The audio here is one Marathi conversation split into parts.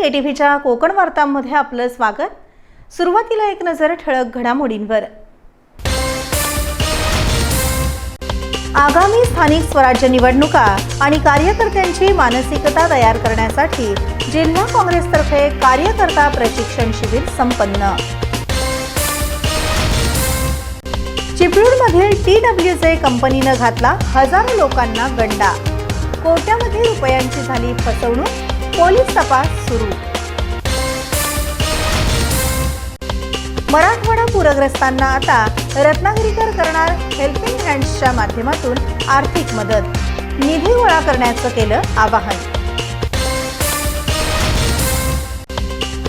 के टी व्हीच्या कोकण वार्तांमध्ये आपलं स्वागत. सुरुवातीला एक नजर ठळक घडामोडींवर. आगामी स्थानिक स्वराज्य निवडणुका आणि कार्यकर्त्यांची मानसिकता तयार करण्यासाठी जिल्हा काँग्रेसतर्फे कार्यकर्ता प्रशिक्षण शिबिर संपन्न. चिपळूणमधील टी डब्ल्यू जे कंपनीनं घातला हजारो लोकांना गंडा. कोट्यावधी रुपयांची झाली फसवणूक पोलीस तपास सुरू. मराठवाडा पूरग्रस्तांना आता रत्नागिरीकर करणार हेल्पिंग हँड्सच्या माध्यमातून आर्थिक मदत. निधी गोळा करण्याचं केलं आवाहन.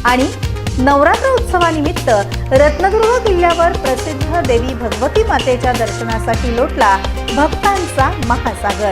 आणि नवरात्र उत्सवानिमित्त रत्नदुर्ग किल्ल्यावर प्रसिद्ध देवी भगवती मातेच्या दर्शनासाठी लोटला भक्तांचा महासागर.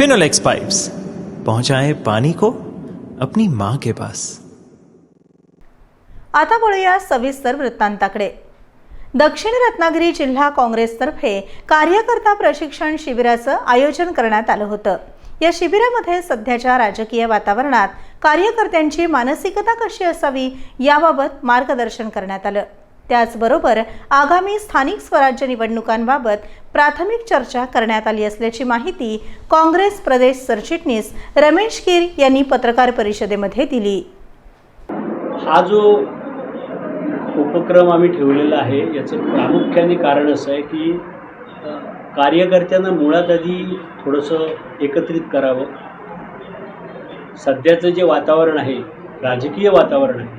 फिनोलेक्स पाइप्स पहुंचाए पानी को अपनी मां के पास। आता वळूया सविस्तर वृत्तांताकडे. दक्षिण रत्नागिरी जिल्हा काँग्रेसतर्फे कार्यकर्ता प्रशिक्षण शिबिराचं आयोजन करण्यात आलं होतं. या शिबिरामध्ये सध्याच्या राजकीय वातावरणात कार्यकर्त्यांची मानसिकता कशी असावी याबाबत मार्गदर्शन करण्यात आलं. त्याचबरोबर आगामी स्थानिक स्वराज्य निवडणुकांबाबत प्राथमिक चर्चा करण्यात आली असल्याची माहिती काँग्रेस प्रदेश सरचिटणीस रमेश कीर यांनी पत्रकार परिषदेमध्ये दिली. हा जो उपक्रम आम्ही ठेवलेला आहे याचं प्रामुख्याने कारण असं आहे की कार्यकर्त्यांना मुळात आधी थोडंसं एकत्रित करावं. सध्याचं जे वातावरण आहे राजकीय वातावरण आहे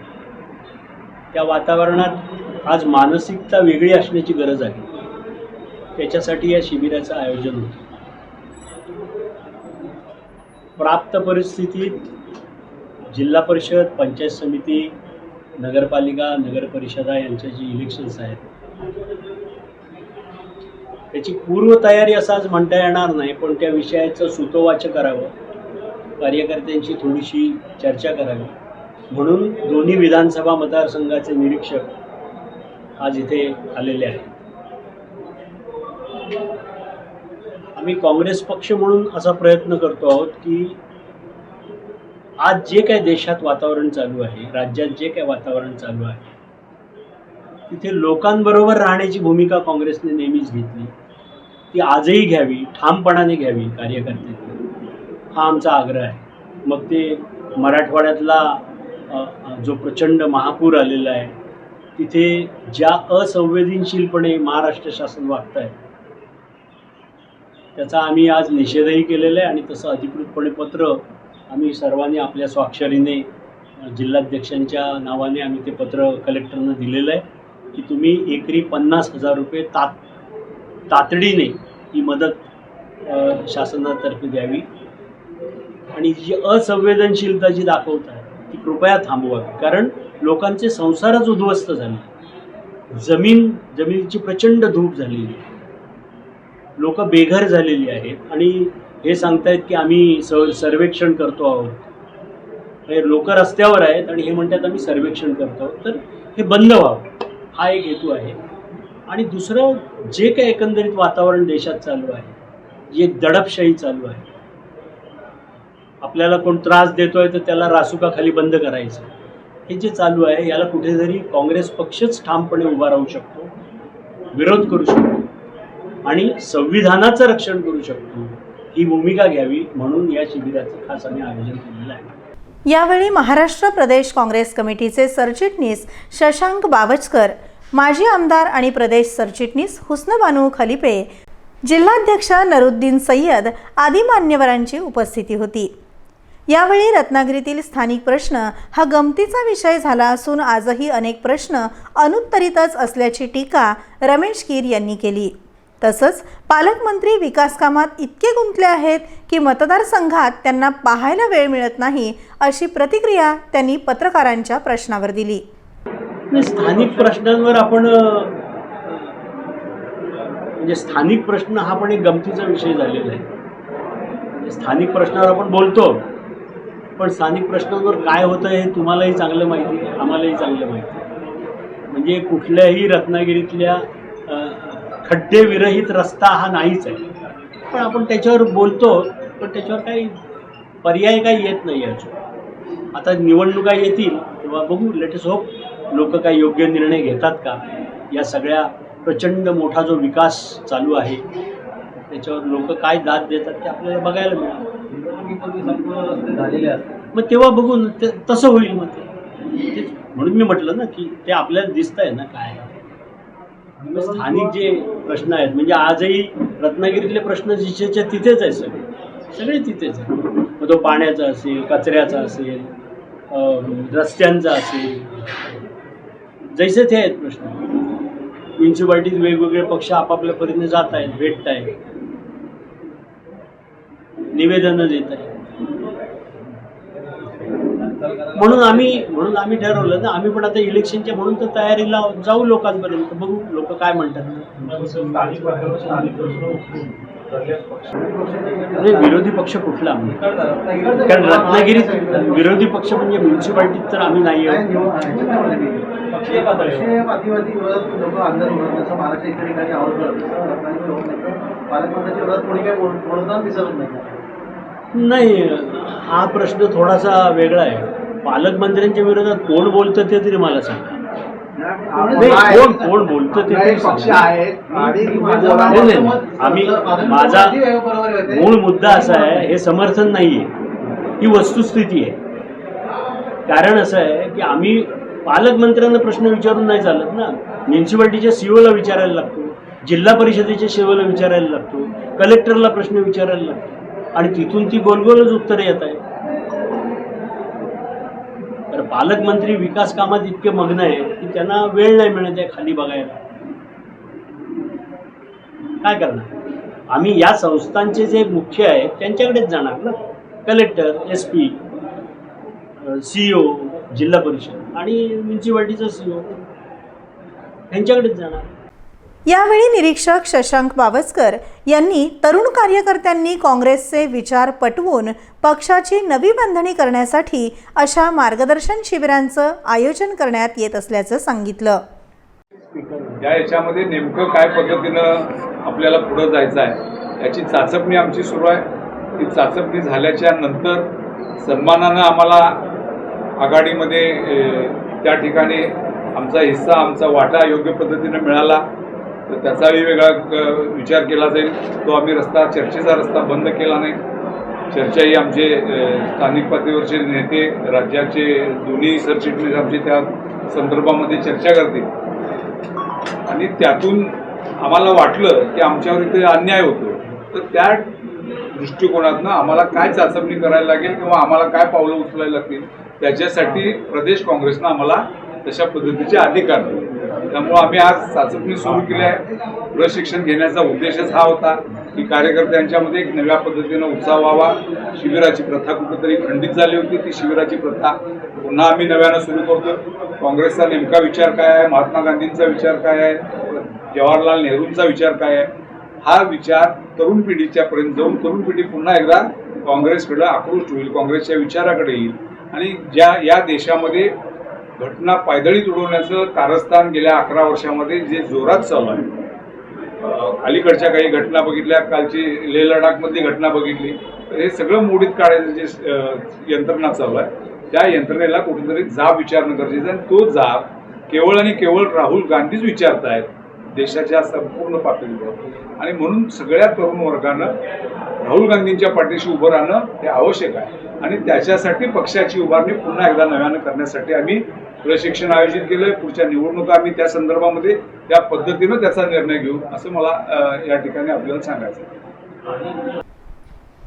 त्या वातावरणात आज मानसिकता वेगळी असण्याची गरज आहे. त्याच्यासाठी या शिबिराचं आयोजन होतं. प्राप्त परिस्थितीत जिल्हा परिषद पंचायत समिती नगरपालिका नगर परिषदा यांच्या जी इलेक्शन्स आहेत. त्याची पूर्वतयारी असं आज म्हणता येणार नाही पण त्या विषयाचं सुतोवाच करावं. कार्यकर्त्यांची थोडीशी चर्चा करावी. म्हणून दोन्ही विधानसभा मतदारसंघाचे निरीक्षक आज इथे आलेले आहेत. आम्ही काँग्रेस पक्ष म्हणून असा प्रयत्न करतो आहोत की आज जे काय देशात वातावरण चालू आहे राज्यात जे काय वातावरण चालू आहे तिथे लोकांबरोबर राहण्याची भूमिका काँग्रेसने नेहमीच घेतली. ती आजही घ्यावी ठामपणाने घ्यावी कार्यकर्त्यांनी. हा आमचा आग्रह आहे. मग ते मराठवाड्यातला जो प्रचंड महापूर आलेला आहे तिथे ज्या असंवेदनशीलपणे महाराष्ट्र शासन वागत आहे त्याचा आम्ही आज निषेधही केलेला आहे आणि तसं अधिकृतपणे पत्र आम्ही सर्वांनी आपल्या स्वाक्षरीने जिल्हाध्यक्षांच्या नावाने आम्ही ते पत्र कलेक्टरनं दिलेलं आहे की तुम्ही एकरी पन्नास हजार रुपये तात तातडीने ही मदत शासनातर्फे द्यावी. आणि जी असंवेदनशीलता जी दाखवत आहे ती कृपया थांबवावी. कारण लोकांचे संसारच उद्ध्वस्त झाले. जमीन जमिनीची प्रचंड धूप झालेली आहे. लोक बेघर झालेली आहेत. आणि हे सांगतायत की आम्ही स सर्वेक्षण करतो आहोत. लोक रस्त्यावर आहेत आणि हे म्हणतात आम्ही सर्वेक्षण करतो आहोत. तर हे बंद व्हावं. हा एक हेतू आहे. आणि दुसरं जे काही एकंदरीत वातावरण देशात चालू आहे जी एक दडपशाही चालू आहे आपल्याला कोण त्रास देतोय तर त्याला रासुकाखाली बंद करायचं. हे जे चालू आहे याला कुठेतरी काँग्रेस पक्षच ठामपणे उभा राहू शकतो विरोध करू शकतो आणि संविधानाचं रक्षण करू शकतो ही भूमिका घ्यावी म्हणून या शिबिराचं खास आम्ही आयोजन केलेलं आहे. यावेळी महाराष्ट्र प्रदेश काँग्रेस कमिटीचे सरचिटणीस शशांक बावचकर माजी आमदार आणि प्रदेश सरचिटणीस हुस्नबानू खलिपे जिल्हाध्यक्ष नरुद्दीन सय्यद आदी मान्यवरांची उपस्थिती होती. यावेळी रत्नागिरीतील स्थानिक प्रश्न हा गमतीचा विषय झाला असून आजही अनेक प्रश्न अनुत्तरितच असल्याची टीका रमेश कीर यांनी केली. तसंच पालकमंत्री विकास कामात इतके गुंतले आहेत की मतदारसंघात त्यांना पाहायला वेळ मिळत नाही अशी प्रतिक्रिया त्यांनी पत्रकारांच्या प्रश्नावर दिली. स्थानिक प्रश्नांवर आपण म्हणजे स्थानिक प्रश्न हा पण एक गमतीचा विषय झालेला आहे. स्थानिक प्रश्नावर आपण बोलतो. पण स्थानिक प्रश्नांवर काय होतं हे तुम्हालाही चांगलं माहिती आहे आम्हालाही चांगलं माहिती आहे. म्हणजे कुठल्याही रत्नागिरीतल्या खड्डेविरहित रस्ता हा नाहीच आहे. पण आपण त्याच्यावर बोलतो पण त्याच्यावर काही पर्याय काही येत नाही अजून. आता निवडणुका येतील तेव्हा बघू लेटेस्ट होप लोक काही योग्य निर्णय घेतात का? या सगळ्या प्रचंड मोठा जो विकास चालू आहे त्याच्यावर लोक काय दाद देतात ते आपल्याला बघायला मिळालं. मग तेव्हा बघून ते तसं होईल मग ते. तेच म्हणून मी म्हटलं ना की ते आपल्याला दिसत आहे ना काय. मग स्थानिक जे प्रश्न आहेत म्हणजे आजही रत्नागिरीतले प्रश्न जिथेच्या तिथेच आहेत सगळे. सगळे तिथेच आहे मग तो पाण्याचा असेल कचऱ्याचा असेल अं, रस्त्यांचा असेल. जैसे ते आहेत प्रश्न. म्युन्सिपाल्टीत वेगवेगळे पक्ष आपापल्या परीने जात आहेत भेटत आहेत निवेदनं देत आहे. म्हणून आम्ही म्हणून आम्ही ठरवलं ना आम्ही पण आता इलेक्शनच्या म्हणून तर तयारीला जाऊ लोकांपर्यंत बघू लोक काय म्हणतात. विरोधी पक्ष कुठला? कारण रत्नागिरीत विरोधी पक्ष म्हणजे म्युन्सिपाल्टीत तर आम्ही नाही आहोत. नाही हा प्रश्न थोडासा वेगळा आहे. पालकमंत्र्यांच्या विरोधात कोण बोलतं ते तरी मला सांगा. नाही, कोण कोण बोलतं ते तरी पक्ष सांगा. आहेत आणि तुम्ही नाही, बोला- नाही, नाही. आम्ही माझा होते. मूळ मुद्दा असा आहे हे समर्थन नाही आहे ही वस्तुस्थिती आहे. कारण असं आहे की आम्ही पालकमंत्र्यांना प्रश्न विचारून नाही चालत ना. म्युन्सिपाल्टीच्या सीओला विचारायला लागतो जिल्हा परिषदेच्या सीओला विचारायला लागतो कलेक्टरला प्रश्न विचारायला लागतो. आणि तिथून ती गोलगोलच उत्तरे येत आहे तर पालकमंत्री विकास कामात इतके मग्न आहे की त्यांना वेळ नाही मिळत आहे खाली बघायला. काय करणार? आम्ही या संस्थांचे जे मुख्य आहेत त्यांच्याकडेच जाणार ना? कलेक्टर एस पी सीईओ जिल्हा परिषद आणि म्युन्सिपाल्टीचा सीईओ यांच्याकडेच जाणार. यावेळी निरीक्षक शशांक बावस्कर यांनी तरुण कार्यकर्त्यांनी काँग्रेसचे विचार पटवून पक्षाची नवी बांधणी करण्यासाठी अशा मार्गदर्शन शिबिरांचं आयोजन करण्यात येत असल्याचं सांगितलं. या याच्यामध्ये नेमकं काय पद्धतीनं आपल्याला पुढं जायचं आहे याची चाचपणी आमची सुरू आहे. ती चाचपणी झाल्याच्यानंतर सन्मानानं आम्हाला आघाडीमध्ये त्या ठिकाणी आमचा हिस्सा आमचा वाटा योग्य पद्धतीनं मिळाला. तर त्याचाही वेगळा विचार केला जाईल. तो आम्ही रस्ता चर्चेचा रस्ता बंद केला नाही. चर्चाही आमचे स्थानिक पातळीवरचे नेते राज्याचे दोन्ही सरचिटणीस आमचे त्या संदर्भामध्ये चर्चा करतील. आणि त्यातून आम्हाला वाटलं की आमच्यावर इथे अन्याय होतो तर त्या दृष्टिकोनातनं आम्हाला काय चाचपणी करायला लागेल किंवा आम्हाला काय पावलं उचलायला लागतील त्याच्यासाठी प्रदेश काँग्रेसनं आम्हाला तशा पद्धतीचे अधिकार दिले. त्यामुळं आम्ही आज चाचपणी सुरू केली आहे. प्रशिक्षण घेण्याचा उद्देशच हा होता की कार्यकर्त्यांच्यामध्ये एक नव्या पद्धतीनं उत्साह व्हावा. शिबिराची प्रथा कुठेतरी खंडित झाली होती. ती शिबिराची प्रथा पुन्हा आम्ही नव्यानं सुरू करतो काँग्रेसचा नेमका विचार काय आहे? महात्मा गांधींचा विचार काय आहे? जवाहरलाल नेहरूंचा विचार काय आहे? हा विचार तरुण पिढीच्या पर्यंत जाऊन तरुण पिढी पुन्हा एकदा काँग्रेसकडे आक्रोश होईल काँग्रेसच्या विचाराकडे येईल. आणि ज्या या देशामध्ये घटना पायदळी तुडवण्याचं कारस्थान गेल्या अकरा वर्षामध्ये जे जोरात चालू आहे. अलीकडच्या काही घटना बघितल्या कालची लेह लडाखमधली घटना बघितली तर हे सगळं मोडीत काढायचं जे यंत्रणा चालू आहे त्या यंत्रणेला कुठेतरी जाब विचारणं गरजेचं आहे. आणि तो जाब केवळ आणि केवळ राहुल गांधीच विचारतायत देशाच्या संपूर्ण पातळीवर. आणि म्हणून सगळ्या तरुण वर्गानं राहुल गांधींच्या पाठीशी उभं राहणं हे आवश्यक आहे. आणि त्याच्यासाठी पक्षाची उभारणी पुन्हा एकदा नव्यानं करण्यासाठी आम्ही प्रशिक्षण आयोजित केलं पुढच्या निवडणुका आम्ही त्या संदर्भामध्ये त्या पद्धतीनं त्याचा निर्णय घेऊ असं मला या ठिकाणी आपल्याला सांगायचं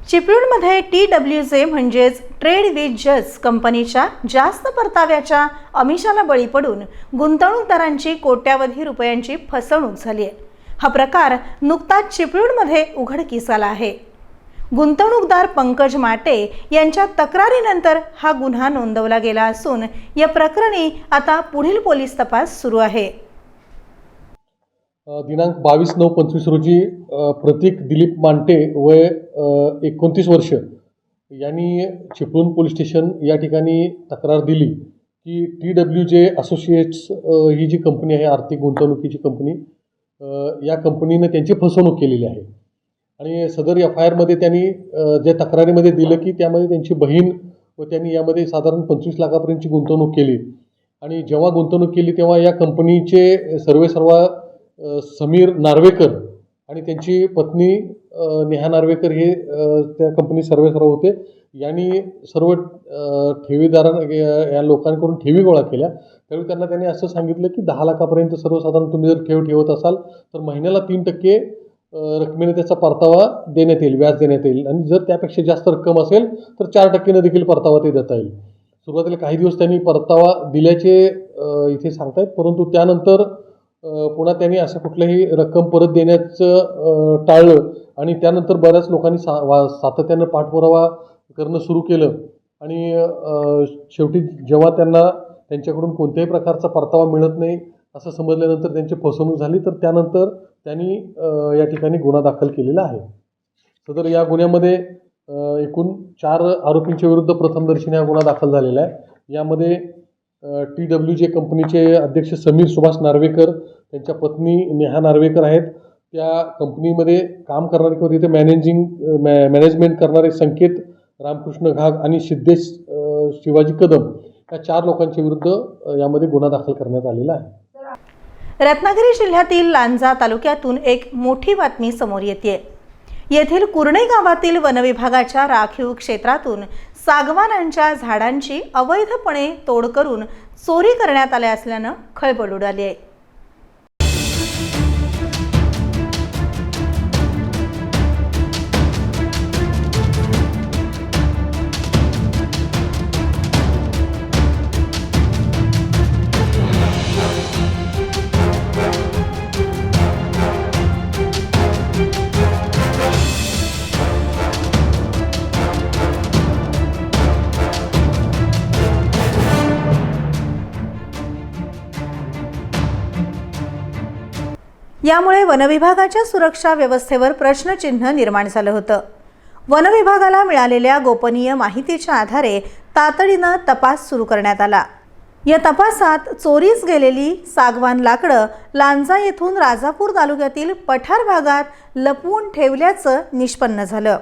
चिपळूणमध्ये टी डब्ल्यू जे म्हणजेच ट्रेड विथ जज कंपनीच्या जास्त परताव्याच्या अमिषाला बळी पडून गुंतवणूकदारांची कोट्यावधी रुपयांची फसवणूक झाली आहे. हा प्रकार नुकताच चिपळूणमध्ये उघडकीस आला आहे. गुंतवणूकदार पंकज माटे यांच्या तक्रारीनंतर हा गुन्हा नोंदवला गेला असून या प्रकरणी आता पुढील पोलीस तपास सुरू आहे. दिनांक बावीस नऊ पंचवीस रोजी प्रतीक दिलीप मांटे वय एकोणतीस वर्ष यांनी चिपळूण पोलीस स्टेशन या ठिकाणी तक्रार दिली की टी डब्ल्यू जे असोसिएट्स ही जी कंपनी आहे आर्थिक गुंतवणुकीची कंपनी या कंपनीनं त्यांची फसवणूक केलेली आहे. आणि सदर एफ आय आरमध्ये त्यांनी जे तक्रारीमध्ये दिलं की त्यामध्ये त्यांची बहीण व त्यांनी यामध्ये साधारण पंचवीस लाखापर्यंतची गुंतवणूक केली. आणि जेव्हा गुंतवणूक केली तेव्हा या कंपनीचे सर्वेसर्वा समीर नार्वेकर आणि त्यांची पत्नी नेहा नार्वेकर हे त्या कंपनी सर्वे सर्व होते. यांनी सर्व ठेवीदारां या- लोकांकडून ठेवी गोळा केल्या. त्यावेळी त्यांना त्यांनी असं सांगितलं की दहा लाखापर्यंत सर्वसाधारण तुम्ही जर ठेव ठेवत असाल तर महिन्याला तीन टक्के रकमेने त्याचा परतावा देण्यात येईल व्याज देण्यात येईल. आणि जर त्यापेक्षा जास्त रक्कम असेल तर चार टक्केनं देखील परतावा ते देता येईल. सुरुवातीला काही दिवस त्यांनी परतावा दिल्याचे इथे सांगतायत परंतु त्यानंतर पुन्हा त्यांनी असं कुठलंही रक्कम परत देण्याचं टाळलं आणि त्यानंतर बऱ्याच लोकांनी सा सातत्यानं पाठपुरावा करणं सुरू केलं. आणि शेवटी जेव्हा त्यांना त्यांच्याकडून कोणत्याही प्रकारचा परतावा मिळत नाही असं समजल्यानंतर त्यांची फसवणूक झाली तर त्यानंतर त्यांनी या ठिकाणी गुन्हा दाखल केलेला आहे. सदर या गुन्ह्यामध्ये एकूण चार आरोपींच्या विरुद्ध प्रथमदर्शनी हा गुन्हा दाखल झालेला आहे. यामध्ये टी डब्ल्यू जे कंपनीचे अध्यक्ष समीर सुभाष नार्वेकर त्यांच्या पत्नी नेहा नार्वेकर आहेत. त्या कंपनीमध्ये काम करणारे किंवा तिथे मॅनेजिंग मॅ मॅनेजमेंट करणारे संकेत रामकृष्ण घाग आणि सिद्धेश शिवाजी कदम या चार लोकांच्या विरुद्ध यामध्ये गुन्हा दाखल करण्यात आलेला आहे. रत्नागिरी जिल्ह्यातील लांजा तालुक्यातून एक मोठी बातमी समोर येते. येथील कुर्णे गावातील वनविभागाच्या राखीव क्षेत्रातून सागवानांच्या झाडांची अवैधपणे तोड करून चोरी करण्यात आल्या असल्यानं खळबळ उडाली आहे. यामुळे वनविभागाच्या सुरक्षा व्यवस्थेवर प्रश्नचिन्ह निर्माण झालं होतं. वनविभागाला मिळालेल्या गोपनीय माहितीच्या आधारे तातडीनं तपास सुरू करण्यात आला. या तपासात चोरीस गेलेली सागवान लाकडं लांजा येथून राजापूर तालुक्यातील पठार भागात लपवून ठेवल्याचं निष्पन्न झालं.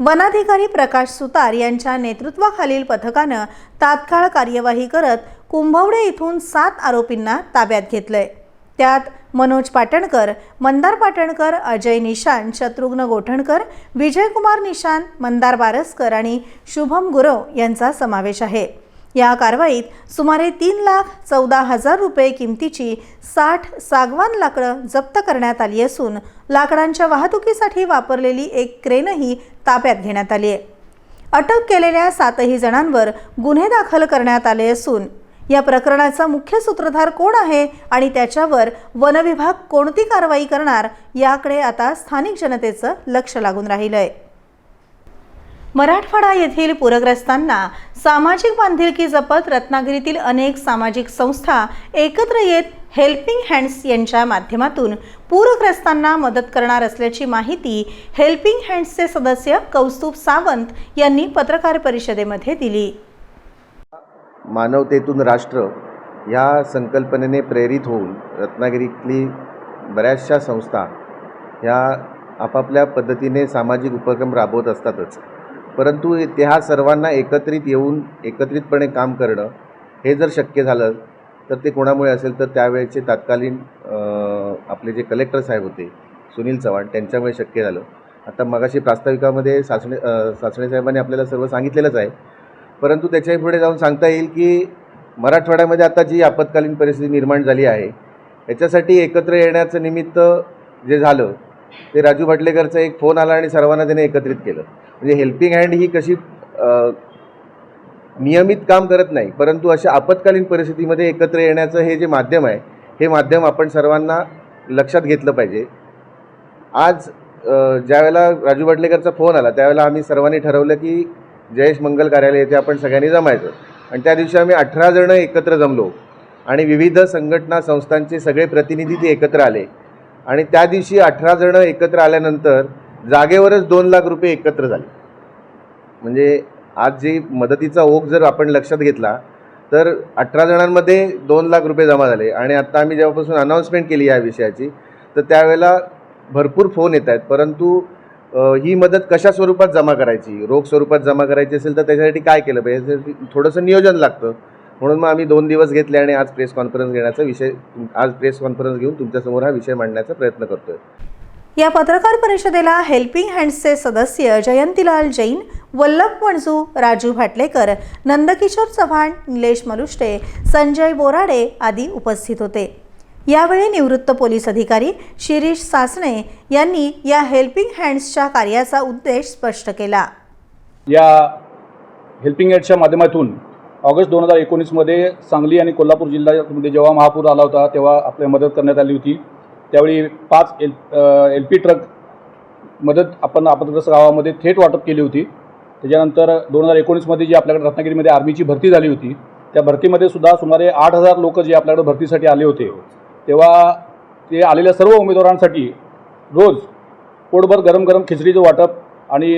वनाधिकारी प्रकाश सुतार यांच्या नेतृत्वाखालील पथकानं तात्काळ कार्यवाही करत कुंभवडे इथून सात आरोपींना ताब्यात घेतलंय. त्यात मनोज पाटणकर मंदार पाटणकर अजय निशान शत्रुघ्न गोठणकर विजयकुमार निशान मंदार बारसकर आणि शुभम गुरव यांचा समावेश आहे. या कारवाईत सुमारे तीन लाख चौदा हजार रुपये किमतीची साठ सागवान लाकडं जप्त करण्यात आली असून लाकडांच्या वाहतुकीसाठी वापरलेली एक क्रेनही ताब्यात घेण्यात आली आहे. अटक केलेल्या सातही जणांवर गुन्हे दाखल करण्यात आले असून या प्रकरणाचा मुख्य सूत्रधार कोण आहे आणि त्याच्यावर वनविभाग कोणती कारवाई करणार याकडे आता स्थानिक जनतेचं लक्ष लागून राहिलं आहे मराठवाडा येथील पूरग्रस्तांना सामाजिक बांधिलकी जपत रत्नागिरीतील अनेक सामाजिक संस्था एकत्र येत हेल्पिंग हँड्स यांच्या माध्यमातून पूरग्रस्तांना मदत करणार असल्याची माहिती हेल्पिंग हँड्सचे सदस्य कौस्तुभ सावंत यांनी पत्रकार परिषदेमध्ये दिली. मानवतेतून राष्ट्र ह्या संकल्पनेने प्रेरित होऊन रत्नागिरीतली बऱ्याचशा संस्था ह्या आपापल्या पद्धतीने सामाजिक उपक्रम राबवत असतातच. परंतु ते सर्वांना एकत्रित येऊन एकत्रितपणे काम करणं हे जर शक्य झालं तर ते कोणामुळे असेल? तर त्यावेळेचे तत्कालीन आपले जे कलेक्टर साहेब होते सुनील चव्हाण त्यांच्यामुळे शक्य झालं. आता मगाशी प्रास्ताविकामध्ये सासणे सासणे साहेबांनी आपल्याला सर्व सांगितलेलंच आहे. परंतु त्याच्याही पुढे जाऊन सांगता येईल की मराठवाड्यामध्ये आता जी आपत्कालीन परिस्थिती निर्माण झाली आहे याच्यासाठी एकत्र येण्याचं निमित्त जे झालं ते राजू भाटलेकरचा एक फोन आला आणि सर्वांना त्याने एकत्रित केलं. म्हणजे हेल्पिंग हँड ही कशी नियमित काम करत नाही परंतु अशा आपत्कालीन परिस्थितीमध्ये एकत्र येण्याचं हे जे माध्यम आहे हे माध्यम आपण सर्वांना लक्षात घेतलं पाहिजे. आज ज्यावेळेला राजू भाटलेकरचा फोन आला त्यावेळेला आम्ही सर्वांनी ठरवलं की जयेश मंगल कार्यालय येथे आपण सगळ्यांनी जमायचं. आणि त्या दिवशी आम्ही अठरा जणं एकत्र जमलो. आणि विविध संघटना संस्थांचे सगळे प्रतिनिधी ते एकत्र आले. आणि त्या दिवशी अठरा जणं एकत्र आल्यानंतर जागेवरच दोन लाख रुपये एकत्र झाले. म्हणजे आज जी मदतीचा ओघ जर आपण लक्षात घेतला तर अठरा जणांमध्ये दोन लाख रुपये जमा झाले. आणि आत्ता आम्ही जेव्हापासून अनाऊन्समेंट केली या विषयाची तर त्यावेळेला भरपूर फोन येत आहेत. परंतु ही मदत कशा स्वरूपात जमा करायची? रोख स्वरूपात जमा करायची असेल तर त्याच्यासाठी काय केलं पाहिजे? त्यासाठी थोडंसं नियोजन लागतं. म्हणून मग आम्ही दोन दिवस घेतले आणि आज प्रेस कॉन्फरन्स घेण्याचा विषय आज प्रेस कॉन्फरन्स घेऊन तुमच्यासमोर हा विषय मांडण्याचा प्रयत्न करतोय. या पत्रकार परिषदेला हेल्पिंग हँड्सचे सदस्य जयंतीलाल जैन वल्लभ मणजू राजू भाटलेकर नंदकिशोर चव्हाण निलेश मलुष्टे संजय बोराडे आदी उपस्थित होते. यावेळी निवृत्त पोलीस अधिकारी शिरीष सासणे यांनी या हेल्पिंग हँड्सच्या कार्याचा उद्देश स्पष्ट केला. या हेल्पिंग एडच्या माध्यमातून ऑगस्ट दोन हजार एकोणीसमध्ये सांगली आणि कोल्हापूर जिल्ह्यामध्ये जेव्हा महापूर आला होता तेव्हा आपल्या मदत करण्यात आली होती. त्यावेळी पाच एल एल पी ट्रक मदत आपण आपदग्रस्त गावामध्ये थेट वाटप केली होती. त्याच्यानंतर दोन हजार एकोणीसमध्ये जी आपल्याकडे रत्नागिरीमध्ये आर्मीची भरती झाली होती त्या भरतीमध्ये सुद्धा सुमारे आठ हजार लोक जे आपल्याकडे भरतीसाठी आले होते. तेव्हा ते आलेल्या सर्व उमेदवारांसाठी रोज पोटभर गरम गरम खिचडीचं वाटप आणि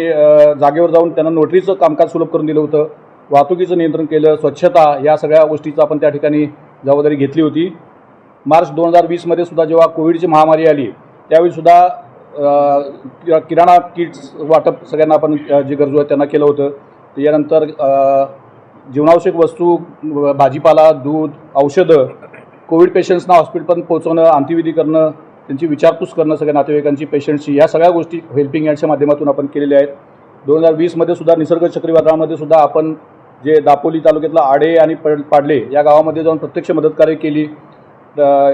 जागेवर जाऊन त्यांना नोटरीचं कामकाज सुलभ करून दिलं होतं. वाहतुकीचं नियंत्रण केलं स्वच्छता या सगळ्या गोष्टीचं आपण त्या ठिकाणी जबाबदारी घेतली होती. मार्च दोन हजार वीसमध्ये सुद्धा जेव्हा कोविडची महामारी आली त्यावेळी सुद्धा किराणा किट्स वाटप सगळ्यांना आपण जे गरजू आहेत त्यांना केलं होतं. त्याच्यानंतर जीवनावश्यक वस्तू भाजीपाला दूध औषधं कोविड पेशंट्सना हॉस्पिटलपर्यंत पोहोचवणं अंत्यविधी करणं त्यांची विचारपूस करणं सगळ्या नातेवाईकांची पेशंटची या सगळ्या गोष्टी हेल्पिंग हँडच्या माध्यमातून आपण केलेल्या आहेत. दोन हजार वीसमध्ये सुद्धा निसर्ग चक्रीवादळामध्ये सुद्धा आपण जे दापोली तालुक्यातला आडे आणि पाडले या गावामध्ये जाऊन प्रत्यक्ष मदतकार्य केली.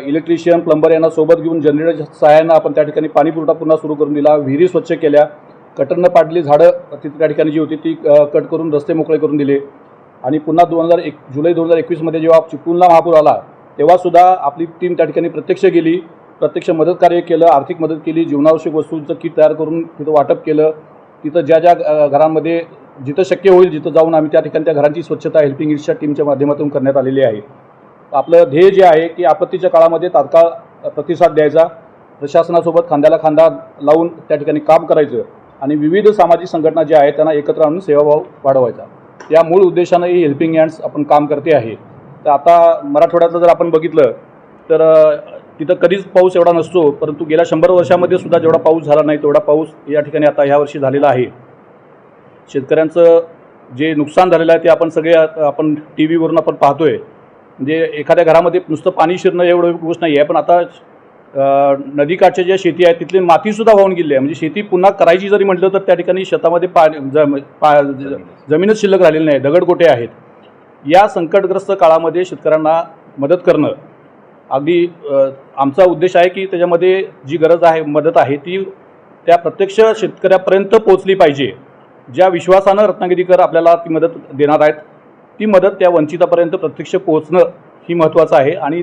इलेक्ट्रिशियन प्लंबर यांना सोबत घेऊन जनरेटरच्या सहाय्यानं आपण त्या ठिकाणी पाणीपुरवठा पुन्हा सुरू करून दिला. विहिरी स्वच्छ केल्या. कटरनं पाडली झाडं तिथे त्या ठिकाणी जी होती ती कट करून रस्ते मोकळे करून दिले. आणि पुन्हा दोन हजार एक जुलै दोन हजार एकवीसमध्ये जेव्हा चिपळूणला महापूर आला तेव्हासुद्धा आपली टीम त्या ठिकाणी प्रत्यक्ष गेली प्रत्यक्ष मदत कार्य केलं आर्थिक मदत केली जीवनावश्यक वस्तूंचं किट तयार करून तिथं वाटप केलं. तिथं ज्या ज्या घरांमध्ये जिथं शक्य होईल जिथं जाऊन आम्ही त्या ठिकाणी त्या घरांची स्वच्छता हेल्पिंग इट्सच्या टीमच्या माध्यमातून करण्यात आलेली आहे. आपलं ध्येय जे आहे की आपत्तीच्या काळामध्ये तात्काळ प्रतिसाद द्यायचा. प्रशासनासोबत खांद्याला खांदा लावून त्या ठिकाणी काम करायचं आणि विविध सामाजिक संघटना ज्या आहेत त्यांना एकत्र आणून सेवाभाव वाढवायचा. या मूळ उद्देशानं ही हेल्पिंग हँड्स आपण काम करते आहे. तर आता मराठवाड्यातलं जर आपण बघितलं तर तिथं कधीच पाऊस एवढा नसतो परंतु गेल्या शंभर वर्षामध्ये सुद्धा जेवढा पाऊस झाला नाही तेवढा पाऊस या ठिकाणी आता ह्या वर्षी झालेला आहे. शेतकऱ्यांचं जे नुकसान झालेलं आहे ते आपण सगळे आपण टी व्हीवरून आपण पाहतोय. म्हणजे एखाद्या घरामध्ये नुसतं पाणी शिरणं एवढं गोष्ट नाही आहे पण आता नदीकाठच्या ज्या शेती आहेत तिथली मातीसुद्धा वाहून गेली आहे. म्हणजे शेती पुन्हा करायची जरी म्हटलं तर त्या ठिकाणी शेतामध्ये पाणी जम पा ज- जमीनच शिल्लक राहिलेली नाही दगडगोटे आहेत. या संकटग्रस्त काळामध्ये शेतकऱ्यांना मदत करणं अगदी आमचा उद्देश आहे की त्याच्यामध्ये जी गरज आहे मदत आहे ती त्या प्रत्यक्ष शेतकऱ्यापर्यंत पोचली पाहिजे. ज्या विश्वासानं रत्नागिरीकर आपल्याला ती मदत देणार आहेत ती मदत त्या वंचितापर्यंत प्रत्यक्ष पोहोचणं ही महत्त्वाचं आहे आणि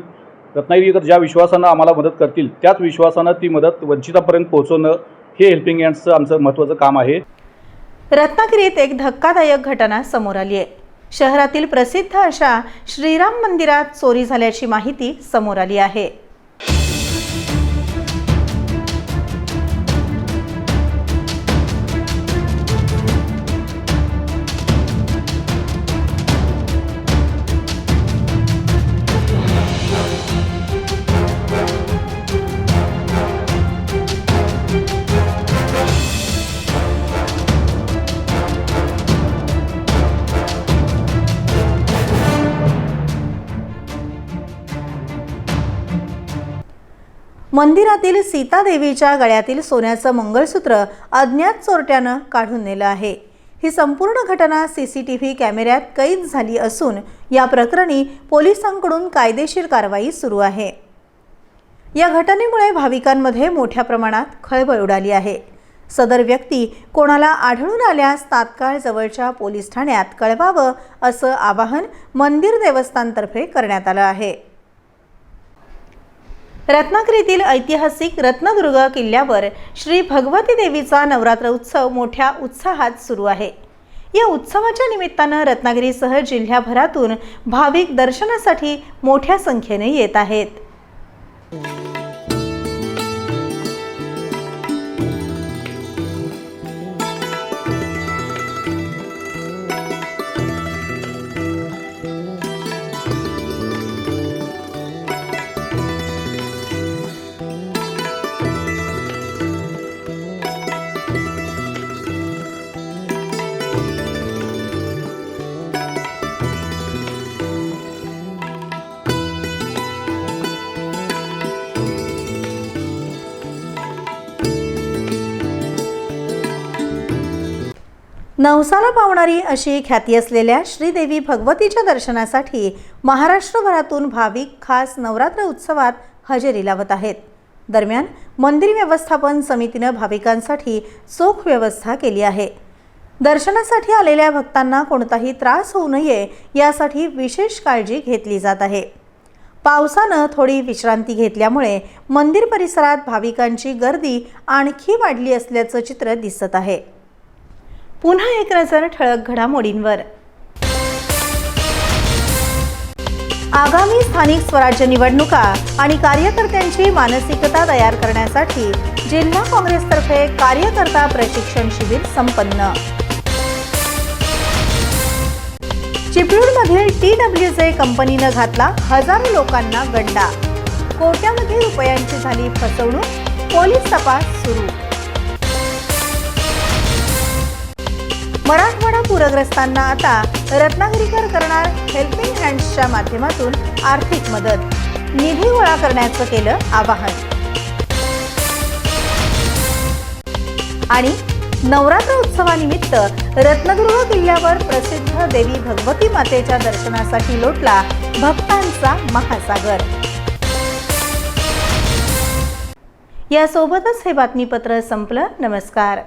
रत्नागिरीकर ज्या विश्वासानं आम्हाला मदत करतील त्याच विश्वासानं ती मदत वंचितापर्यंत पोहोचवणं हे हेल्पिंग हँड्सचं आमचं महत्त्वाचं काम आहे. रत्नागिरीत एक धक्कादायक घटना समोर आली आहे. शहरातील प्रसिद्ध अशा श्रीराम मंदिरात चोरी झाल्याची माहिती समोर आली आहे. मंदिरातील सीतादेवीच्या गळ्यातील सोन्याचं मंगळसूत्र अज्ञात चोरट्यानं काढून नेलं आहे. ही संपूर्ण घटना सी सी टी व्ही कॅमेऱ्यात कैद झाली असून या प्रकरणी पोलिसांकडून कायदेशीर कारवाई सुरू आहे. या घटनेमुळे भाविकांमध्ये मोठ्या प्रमाणात खळबळ उडाली आहे. सदर व्यक्ती कोणाला आढळून आल्यास तात्काळ जवळच्या पोलीस ठाण्यात कळवावं असं आवाहन मंदिर देवस्थानतर्फे करण्यात आलं आहे. रत्नागिरीतील ऐतिहासिक रत्नदुर्ग किल्ल्यावर श्री भगवती देवीचा नवरात्र उत्सव मोठ्या उत्साहात सुरू आहे. या उत्सवाच्या निमित्तानं रत्नागिरीसह जिल्ह्याभरातून भाविक दर्शनासाठी मोठ्या संख्येने येत आहेत. नवसाला पावणारी अशी ख्याती असलेल्या श्रीदेवी भगवतीच्या दर्शनासाठी महाराष्ट्रभरातून भाविक खास नवरात्र उत्सवात हजेरी लावत आहेत. दरम्यान मंदिर व्यवस्थापन समितीनं भाविकांसाठी चोख व्यवस्था केली आहे. दर्शनासाठी आलेल्या भक्तांना कोणताही त्रास होऊ नये यासाठी विशेष काळजी घेतली जात आहे. पावसानं थोडी विश्रांती घेतल्यामुळे मंदिर परिसरात भाविकांची गर्दी आणखी वाढली असल्याचं चित्र दिसत आहे. पुन्हा एक नजर ठळक घडामोडींवर. आगामी स्थानिक स्वराज्य निवडणुका आणि कार्यकर्त्यांची मानसिकता तयार करण्यासाठी जिल्हा काँग्रेसतर्फे कार्यकर्ता प्रशिक्षण शिबिर संपन्न. चिपळूणमधील टी डब्ल्यू जे कंपनीनं घातला हजारो लोकांना गंडा. कोट्यामध्ये रुपयांची झाली फसवणूक पोलीस तपास सुरू. मराठवाडा पूरग्रस्तांना आता रत्नागिरीकर करणार हेल्पिंग हँड्सच्या माध्यमातून आर्थिक मदत. निधी गोळा करण्याचं केलं आवाहन. आणि नवरात्र उत्सवानिमित्त रत्नदुर्ग किल्ल्यावर प्रसिद्ध देवी भगवती मातेच्या दर्शनासाठी लोटला भक्तांचा महासागर. यासोबतच हे बातमीपत्र संपलं. नमस्कार.